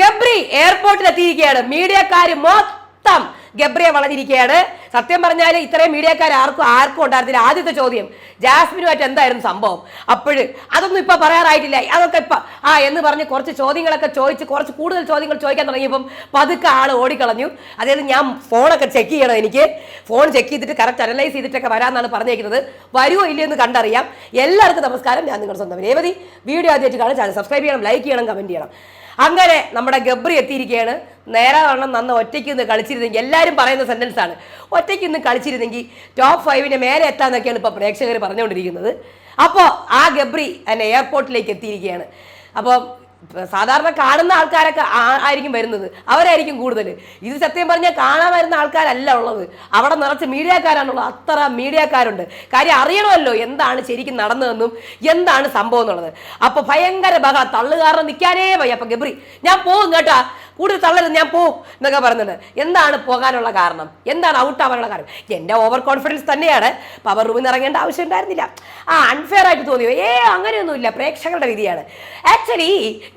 ഗബ്രി എയർപോർട്ടിൽ എത്തിയിരിക്കുകയാണ് മീഡിയക്കാർ മൊത്തം ഗബ്രിയെ വളഞ്ഞിരിക്കുകയാണ്. സത്യം പറഞ്ഞാൽ ഇത്രയും മീഡിയക്കാർ ആർക്കും ആർക്കും ഉണ്ടായിരുന്നില്ല. ആദ്യത്തെ ചോദ്യം ജാസ്മിനുമായിട്ട് എന്തായിരുന്നു സംഭവം? അപ്പോഴ് അതൊന്നും ഇപ്പൊ പറയാറായിട്ടില്ല. അതൊക്കെ ഇപ്പൊ ആ എന്ന് പറഞ്ഞ് കുറച്ച് ചോദ്യങ്ങളൊക്കെ ചോദിച്ച് കുറച്ച് കൂടുതൽ ചോദ്യങ്ങൾ ചോദിക്കാൻ തുടങ്ങിയപ്പം പതുക്കെ ആൾ ഓടിക്കളഞ്ഞു. അതായത് ഞാൻ ഫോണൊക്കെ ചെക്ക് ചെയ്യണം എനിക്ക്. ഫോൺ ചെക്ക് ചെയ്തിട്ട് കറക്റ്റ് അനലൈസ് ചെയ്തിട്ടൊക്കെ വരാമെന്നാണ് പറഞ്ഞേക്കുന്നത്. വരുമോ ഇല്ലയോ എന്ന് കണ്ടറിയാം. എല്ലാവർക്കും നമസ്കാരം. ഞാൻ നിങ്ങളുടെ സ്വന്തം രേവതി. വീഡിയോ ആദ്യമായിട്ട് കാണാൻ ചാനൽ സബ്സ്ക്രൈബ് ചെയ്യണം ലൈക്ക് ചെയ്യണം കമന്റ് ചെയ്യണം. അങ്ങനെ നമ്മുടെ ഗബ്രി എത്തിയിരിക്കുകയാണ്. നേരെ വണ്ണം നന്ന് ഒറ്റയ്ക്ക് നിന്ന് കളിച്ചിരുന്നെങ്കിൽ എല്ലാവരും പറയുന്ന സെന്റൻസ് ആണ്. ഒറ്റയ്ക്ക് നിന്ന് കളിച്ചിരുന്നെങ്കിൽ ടോപ്പ് ഫൈവിന് മേലെ എത്താമെന്നൊക്കെയാണ് ഇപ്പോൾ പ്രേക്ഷകർ പറഞ്ഞുകൊണ്ടിരിക്കുന്നത്. അപ്പോൾ ആ ഗബ്രി എന്നെ എയർപോർട്ടിലേക്ക് എത്തിയിരിക്കുകയാണ്. അപ്പോൾ സാധാരണ കാണുന്ന ആൾക്കാരൊക്കെ ആയിരിക്കും വരുന്നത്. അവരായിരിക്കും കൂടുതൽ. ഇത് സത്യം പറഞ്ഞാൽ കാണാൻ വരുന്ന ആൾക്കാരല്ല ഉള്ളത്. അവിടെ നിറച്ച് മീഡിയക്കാരാണുള്ളത്. അത്ര മീഡിയക്കാരുണ്ട്. കാര്യം അറിയണമല്ലോ എന്താണ് ശരിക്കും നടന്നതെന്നും എന്താണ് സംഭവം എന്നുള്ളത്. അപ്പൊ ഭയങ്കര ബഹ തള്ളുകാരണം നിൽക്കാനേ വയ്യ. അപ്പൊ ഗബ്രി ഞാൻ പോകും കേട്ടാ. കൂടുതൽ തള്ളരുത് ഞാൻ പോവും എന്നൊക്കെ പറയുന്നുണ്ട് എന്താണ് പോകാനുള്ള കാരണം? എന്താണ് ഔട്ട് ആവാനുള്ള കാരണം എന്റെ ഓവർ കോൺഫിഡൻസ് തന്നെയാണ് പവർ റൂമിൽ നിന്ന് ഇറങ്ങേണ്ട ആവശ്യം ഉണ്ടായിരുന്നില്ല. ആ അൺഫെയർ ആയിട്ട് തോന്നിയോ? ഏ അങ്ങനെയൊന്നുമില്ല. പ്രേക്ഷകരുടെ വിധിയാണ് ആക്ച്വലി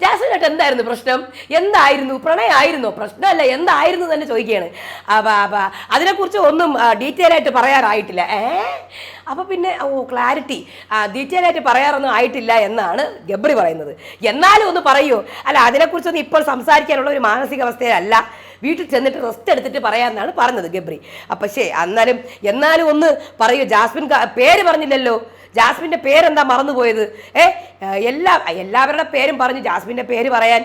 ജാസ്മിനായിട്ട് എന്തായിരുന്നു പ്രശ്നം? എന്തായിരുന്നു? പ്രണയമായിരുന്നോ പ്രശ്നമല്ല എന്തായിരുന്നു തന്നെ ചോദിക്കുകയാണ്. അപ്പം അപ്പം അതിനെക്കുറിച്ച് ഒന്നും ഡീറ്റെയിൽ ആയിട്ട് പറയാറായിട്ടില്ല. ഏ? അപ്പൊ പിന്നെ ഓ ക്ലാരിറ്റി ഡീറ്റെയിൽ ആയിട്ട് പറയാറൊന്നും ആയിട്ടില്ല എന്നാണ് ഗബ്രി പറയുന്നത്. എന്നാലും ഒന്ന് പറയൂ. അല്ല അതിനെക്കുറിച്ചൊന്നും ഇപ്പോൾ സംസാരിക്കാനുള്ള ഒരു മാനസികാവസ്ഥയിലല്ല വീട്ടിൽ ചെന്നിട്ട് റെസ്റ്റ് എടുത്തിട്ട് പറയാമെന്നാണ് പറഞ്ഞത് ഗബ്രി. അപ്പം ശേ എന്നാലും എന്നാലും ഒന്ന് പറയൂ. ജാസ്മിൻ പേര് പറഞ്ഞില്ലല്ലോ. ജാസ്മിന്റെ പേരെന്താ മറന്നുപോയത്? ഏ എല്ലാ എല്ലാവരുടെ പേരും പറഞ്ഞു ജാസ്മിന്റെ പേര് പറയാൻ.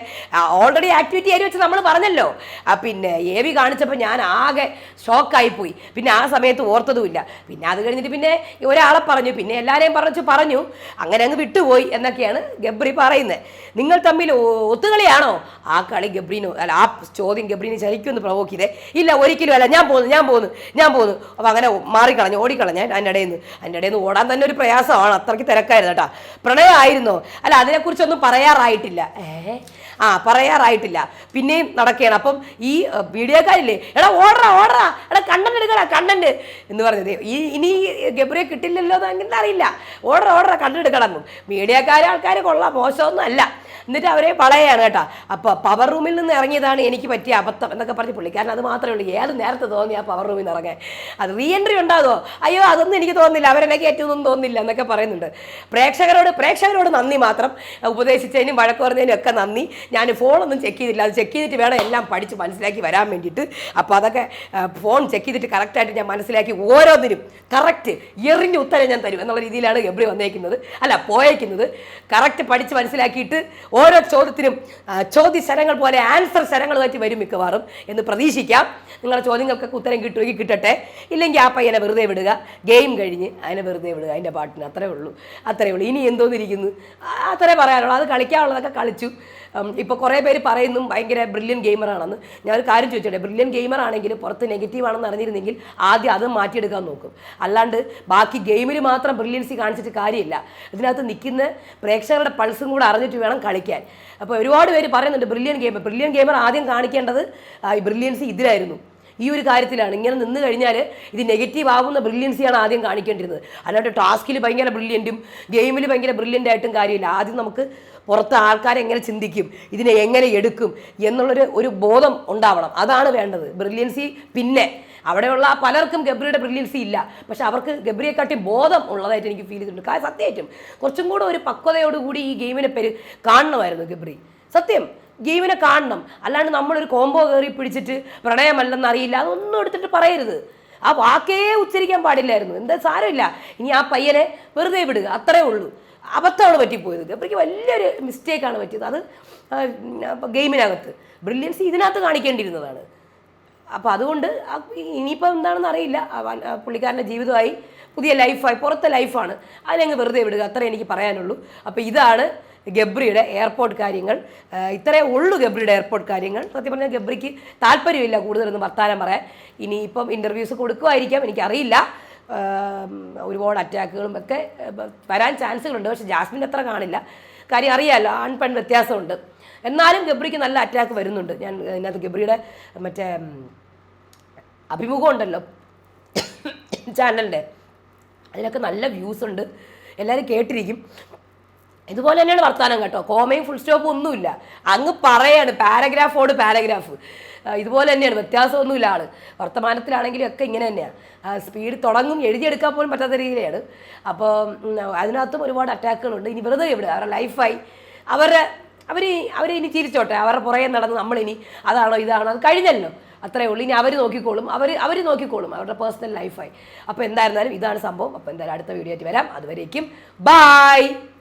ഓൾറെഡി ആക്ടിവിറ്റി ആയി വെച്ച് നമ്മൾ പറഞ്ഞല്ലോ. പിന്നെ എ വി കാണിച്ചപ്പോൾ ഞാൻ ആകെ ഷോക്കായിപ്പോയി പിന്നെ ആ സമയത്ത് ഓർത്തതുമില്ല. പിന്നെ അത് കഴിഞ്ഞിട്ട് പിന്നെ ഒരാളെ പറഞ്ഞു പിന്നെ എല്ലാവരെയും പറഞ്ഞു പറഞ്ഞു അങ്ങനെ അങ്ങ് വിട്ടുപോയി എന്നൊക്കെയാണ് ഗബ്രി പറയുന്നത് നിങ്ങൾ തമ്മിൽ ഒത്തുകളിയാണോ? ആ കളി ഗബ്രീനോ അല്ല ആ ചോദ്യം ഗബ്രീനെ ശരിക്കും ഒന്ന് പ്രവോക്ക് ചെയ്തേ. ഇല്ല ഒരിക്കലും അല്ല ഞാൻ പോകുന്നു ഞാൻ പോകുന്നു ഞാൻ പോകുന്നു അപ്പോൾ അങ്ങനെ മാറിക്കളഞ്ഞു ഓടിക്കളഞ്ഞു അതിന്റെ ഇടയിൽ നിന്ന് അതിന്റെ ഇടയിൽ നിന്ന് ഓടാൻ തന്നെ ഒരു പ്രയാസമാണ്. അത്രയ്ക്ക് തിരക്കായിരുന്നു കേട്ടാ. പ്രണയമായിരുന്നു. അല്ല അതിനെക്കുറിച്ചൊന്നും പറയാറായിട്ടില്ല. ആ പറയാറായിട്ടില്ല. പിന്നെയും നടക്കുകയാണ്. അപ്പം ഈ മീഡിയക്കാരില്ലേ എടാ ഓടറാ ഓടറാ. എടാ കണ്ടന്റ് എടുക്കടാ കണ്ടന്റ്. എന്ന് പറഞ്ഞത് ഈ ഇനി ഗബ്രിയെ കിട്ടില്ലല്ലോ എന്ന് അങ്ങനെ അറിയില്ല ഓടറ ഓടറ കണ്ടന്റ് മീഡിയക്കാരെ ആൾക്കാർ കൊള്ളാം മോശമൊന്നും അല്ല. എന്നിട്ട് അവരെ വളയാണ് കേട്ടോ. അപ്പോൾ പവർ റൂമിൽ നിന്ന് ഇറങ്ങിയതാണ് എനിക്ക് പറ്റിയ അബദ്ധം എന്നൊക്കെ പറഞ്ഞ് പുള്ളിക്കാരൻ അത് മാത്രമേ ഉള്ളൂ. ഏത് നേരത്തെ തോന്നി ആ പവർ റൂമിൽ നിന്ന് ഇറങ്ങാൻ? അത് റീ എൻട്രി ഉണ്ടാകുമോ? അയ്യോ അതൊന്നും എനിക്ക് തോന്നുന്നില്ല. അവരെന്നെ കയറ്റുന്നൊന്നും തോന്നുന്നില്ല എന്നൊക്കെ പറയുന്നുണ്ട്. പ്രേക്ഷകരോട് പ്രേക്ഷകരോട് നന്ദി മാത്രം. ഉപദേശിച്ചതിനും വഴക്ക് പറഞ്ഞതിനും ഒക്കെ നന്ദി. ഞാൻ ഫോണൊന്നും ചെക്ക് ചെയ്തില്ല. അത് ചെക്ക് ചെയ്തിട്ട് വേണം എല്ലാം പഠിച്ച് മനസ്സിലാക്കി വരാൻ വേണ്ടിയിട്ട്. അപ്പോൾ അതൊക്കെ ഫോൺ ചെക്ക് ചെയ്തിട്ട് കറക്റ്റായിട്ട് ഞാൻ മനസ്സിലാക്കി ഓരോന്നിനും. കറക്റ്റ് എറിഞ്ഞ് ഉത്തരം ഞാൻ തരും എന്നുള്ള രീതിയിലാണ് എബ്രി വന്നേക്കുന്നത്. അല്ല പോയേക്കുന്നത്. കറക്റ്റ് പഠിച്ച് മനസ്സിലാക്കിയിട്ട് ഓരോ ചോദ്യത്തിനും ചോദ്യ ശരങ്ങൾ പോലെ ആൻസർ ശരങ്ങളുമായിട്ട് വരും മിക്കവാറും എന്ന് പ്രതീക്ഷിക്കാം. നിങ്ങളുടെ ചോദ്യങ്ങൾക്കൊക്കെ ഉത്തരം കിട്ടുമെങ്കിൽ കിട്ടട്ടെ. ഇല്ലെങ്കിൽ ആ പയ്യനെ വെറുതെ വിടുക. ഗെയിം കഴിഞ്ഞ് അതിനെ വെറുതെ വിടുക. അതിന്റെ പാട്ടിന് അത്രേ ഉള്ളൂ. അത്രേ ഉള്ളൂ. ഇനി എന്തോന്നിരിക്കുന്നു? അത്രേ പറയാനുള്ളൂ. അത് കളിക്കാനുള്ളതൊക്കെ കളിച്ചു. ഇപ്പോൾ കുറേ പേര് പറയുന്നു ഭയങ്കര ബ്രില്യൻ ഗെയിമറാണെന്ന് ഞാനൊരു കാര്യം ചോദിച്ചോട്ടെ? ബ്രില്യൻ ഗെയിമർ ആണെങ്കിൽ പുറത്ത് നെഗറ്റീവ് ആണെന്ന് അറിഞ്ഞിരുന്നെങ്കിൽ ആദ്യം അത് മാറ്റിയെടുക്കാൻ നോക്കും. അല്ലാണ്ട് ബാക്കി ഗെയിമിൽ മാത്രം ബ്രില്യൻസി കാണിച്ചിട്ട് കാര്യമില്ല. ഇതിനകത്ത് നിൽക്കുന്ന പ്രേക്ഷകരുടെ പൾസും കൂടെ അറിഞ്ഞിട്ട് വേണം കളിക്കാൻ. അപ്പോൾ ഒരുപാട് പേര് പറയുന്നുണ്ട് ബ്രില്യൻ ഗെയിമർ ബ്രില്യൻ ഗെയിമർ ആദ്യം കാണിക്കേണ്ടത് ഈ ബ്രില്യൻസി ഇതിലായിരുന്നു. ഈ ഒരു കാര്യത്തിലാണ്. ഇങ്ങനെ നിന്ന് കഴിഞ്ഞാൽ ഇത് നെഗറ്റീവ് ആവുന്ന ബ്രില്യൻസിയാണ് ആദ്യം കാണിക്കേണ്ടിരുന്നത്. അല്ലാണ്ട് ടാസ്കിൽ ഭയങ്കര ബ്രില്യന്റും ഗെയിമിൽ ഭയങ്കര ബ്രില്യന്റ് ആയിട്ടും കാര്യമില്ല. ആദ്യം നമുക്ക് പുറത്ത് ആൾക്കാരെങ്ങനെ ചിന്തിക്കും ഇതിനെ എങ്ങനെ എടുക്കും എന്നുള്ളൊരു ഒരു ബോധം ഉണ്ടാവണം. അതാണ് വേണ്ടത്. ബ്രില്യൻസി പിന്നെ. അവിടെയുള്ള പലർക്കും ഗബ്രിയുടെ ബ്രില്യൻസി ഇല്ല. പക്ഷെ അവർക്ക് ഗബ്രിയെക്കാട്ടി ബോധം ഉള്ളതായിട്ട് എനിക്ക് ഫീൽ ചെയ്തിട്ടുണ്ട്. കാരണം സത്യമായിട്ടും കുറച്ചും കൂടെ ഒരു പക്വതയോടുകൂടി ഈ ഗെയിമിനെ പേര് കാണണമായിരുന്നു ഗബ്രി. സത്യം. ഗെയിമിനെ കാണണം. അല്ലാണ്ട് നമ്മളൊരു കോംബോ കയറി പിടിച്ചിട്ട് പ്രണയമല്ലെന്ന് അറിയില്ല അതൊന്നും എടുത്തിട്ട് പറയരുത്. ആ വാക്കേ ഉച്ചരിക്കാൻ പാടില്ലായിരുന്നു. എന്താ സാരമില്ല. ഇനി ആ പയ്യനെ വെറുതെ വിടുക. അത്രേ ഉള്ളൂ. അബദ്ധമാണ് പറ്റിപ്പോയത്. ഗബ്രിക്ക് വലിയൊരു മിസ്റ്റേക്കാണ് പറ്റിയത്. അത് ഗെയിമിനകത്ത്. ബ്രില്യൻസ് ഇതിനകത്ത് കാണിക്കേണ്ടിയിരുന്നതാണ്. അപ്പോൾ അതുകൊണ്ട് ഇനിയിപ്പോൾ എന്താണെന്ന് അറിയില്ല. പുള്ളിക്കാരന്റെ ജീവിതമായി പുതിയ ലൈഫായി പുറത്തെ ലൈഫാണ്. അതിനങ്ങ് വെറുതെ വിടുക. അത്രേ എനിക്ക് പറയാനുള്ളൂ. അപ്പോൾ ഇതാണ് ഗബ്രിയുടെ എയർപോർട്ട് കാര്യങ്ങൾ. ഇത്രേ ഇത്രയേ ഉള്ളൂ ഗബ്രിയുടെ എയർപോർട്ട് കാര്യങ്ങൾ. സത്യം പറഞ്ഞാൽ ഗബ്രിക്ക് താല്പര്യമില്ല കൂടുതലൊന്നും വർത്താനം പറയാൻ. ഇനിയിപ്പം ഇന്റർവ്യൂസ് കൊടുക്കുമായിരിക്കാം. എനിക്കറിയില്ല. ഒരുപാട് അറ്റാക്കുകളും ഒക്കെ വരാൻ ചാൻസുകളുണ്ട്. പക്ഷെ ജാസ്മിൻ അത്ര കാണില്ല. കാര്യം അറിയാമല്ലോ ആൺ പെൺ വ്യത്യാസമുണ്ട്. എന്നാലും ഗബ്രിക്ക് നല്ല അറ്റാക്ക് വരുന്നുണ്ട്. ഞാൻ ഇതിനകത്ത് ഗബ്രിയുടെ മറ്റേ അഭിമുഖം ഉണ്ടല്ലോ ചാനലിന്റെ. അതിലൊക്കെ നല്ല വ്യൂസ് ഉണ്ട്. എല്ലാവരും കേട്ടിരിക്കും. ഇതുപോലെ തന്നെയാണ് വർത്താനം കേട്ടോ. കോമയും ഫുൾ സ്റ്റോപ്പും ഒന്നുമില്ല. അങ്ങ് പറയാണ് പാരഗ്രാഫോട് പാരഗ്രാഫ് ഇതുപോലെ തന്നെയാണ്. വ്യത്യാസമൊന്നുമില്ല ആൾ. വർത്തമാനത്തിലാണെങ്കിലും ഒക്കെ ഇങ്ങനെ തന്നെയാണ് സ്പീഡ് തുടങ്ങും എഴുതിയെടുക്കാൻ പോലും പറ്റാത്ത രീതിയിലാണ്. അപ്പോൾ അതിനകത്തും ഒരുപാട് അറ്റാക്കുകളുണ്ട് ഇനി വെറുതെ ഇവിടെ അവരുടെ ലൈഫായി അവരുടെ അവർ അവർ ഇനി ചിരിച്ചോട്ടെ? അവരുടെ പുറകെ നടന്ന് നമ്മളിനി അതാണോ ഇതാണോ? അത് കഴിഞ്ഞല്ലോ. അത്രേ ഉള്ളൂ. ഇനി അവർ നോക്കിക്കോളും. അവർ അവർ നോക്കിക്കോളും. അവരുടെ പേഴ്സണൽ ലൈഫായി അപ്പോൾ എന്തായിരുന്നാലും ഇതാണ് സംഭവം. അപ്പോൾ എന്തായാലും അടുത്ത വീഡിയോ ആയിട്ട് വരാം. അതുവരേക്കും. ബായ്